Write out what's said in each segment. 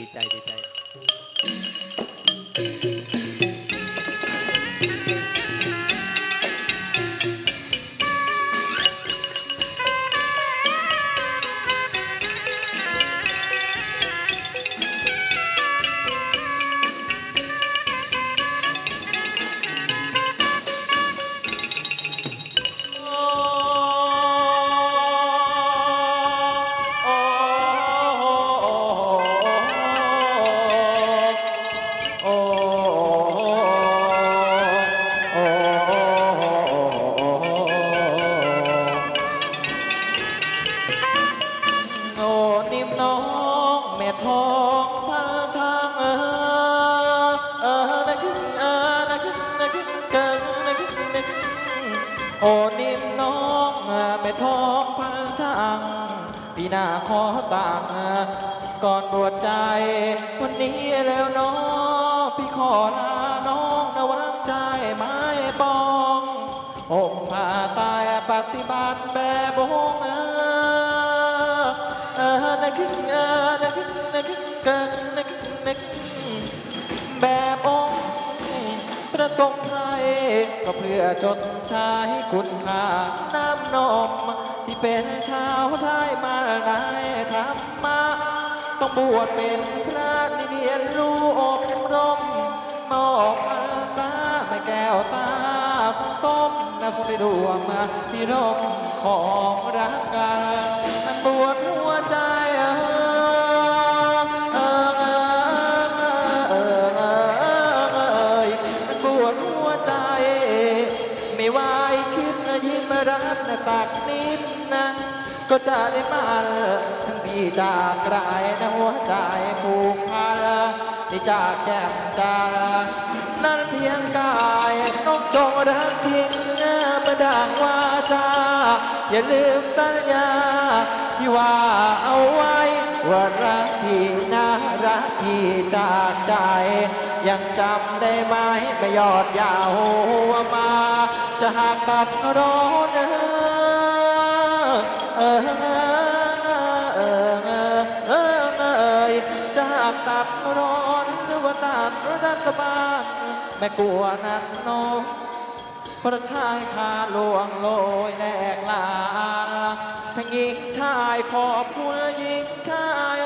ดีใจดีใจ น้องแม่ทองพันช่างเออเออนะขึ้นเออนะขึ้นนะขึ้นเกินนะขึ้นนะขึ้นโอ้นิ่มน้องแม่ทองพันช่างพี่นาขอต่างก่อนบวชใจวันนี้แล้วน้องพี่ขอลาน้องระวังใจไม้ปององค์พาตายปฏิบัติแบบองเออ นะขึ้นเออนะขึ้นนะขึ้นเกินนะขึ้นนะขึ้นแบบองค์ประสงค์ไทยก็เพื่อจดใช้คุณค่าน้ำนมที่เป็นชาวไทยมาได้ธรรมะต้องบวชเป็นพระนิเรียนรู้อบรมมอบพรรษาไม่แก้วตาคงส้มนะคงได้ดวงมาพิรมของรักกันอันบวช ก็จะได้มาทั้งพี่จากไกลนะหัวใจผูกพันที่จากแก้มจานั่นเพียงกายน้องจงรักจริงนะมาดังว่าจา อย่าลืมสัญญา ที่ว่าเอาไว้ ว่ารักพี่นะรักพี่จากใจ ยังจำได้ไหมไม่ยอดยาวหัวมา จะหากตัดร้อน เออเออเออเออเออเออเอยจากตับร้อนหรือว่าตับรัฐบาลแม่กลัวนักน้องพระชายคาหลวงโลยแหลกลาทั้งหญิงชายขอบคุณหญิงชาย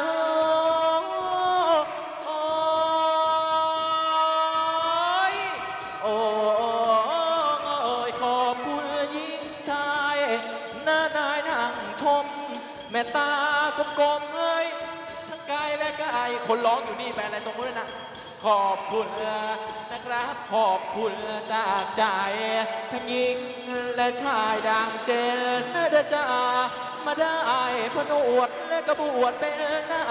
ตากลมๆเอ้ยทั้งกายและกายคนร้องอยู่นี่แปลอะไรตรงนู้นนะขอบคุณนะครับ ขอบคุณจากใจทั้งหญิงและชายดังเจนนะเดจามาได้พนวดและกระบวดเป็นนา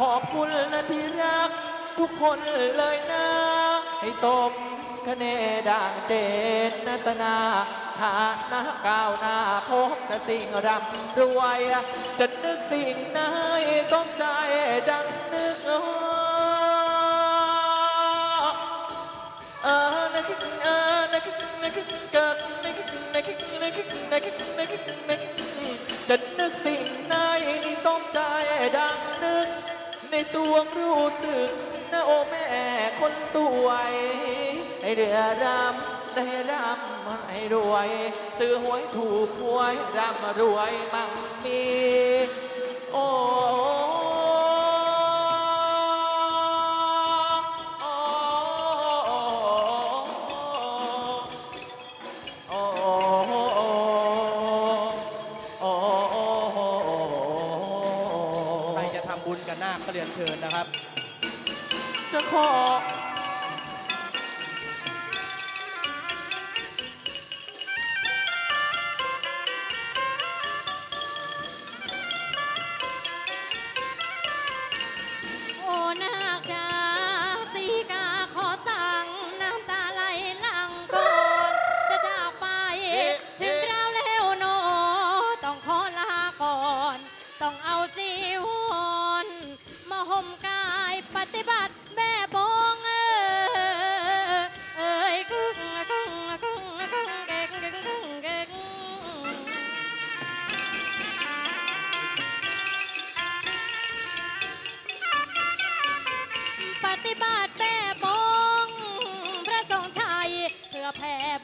ขอบคุณนะที่รักทุกคนเลยนะ ให้สม คะเนดังเจนนตนาฐานะก้าวหน้าพบแต่สิ่งร่ำรวย จะนึกสิ่งไหนสมใจดังนึกเออนะคิดเออนะคิดนะคิดเกิดนะคิดนะคิดนะคิดนะคิดนะคิดนะคิดจะนึกสิ่งไหนนี่สมใจดังนึก ในสวงรู้สึกนะโอแม่คนสวย เดือดำได้รำให้รวย ซื้อหวยถูกหวยรำรวยมั่งมีโอ้โอ้โอ้โอ้ใครจะทำบุญกับนาคก็เรียนเชิญนะครับ จะขอ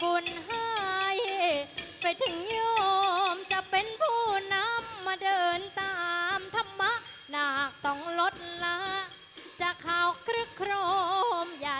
บุญให้ไปถึงโยมจะเป็นผู้นำมาเดินตามธรรมะ หนักต้องลดละ จะข่าวครึกโครมอย่า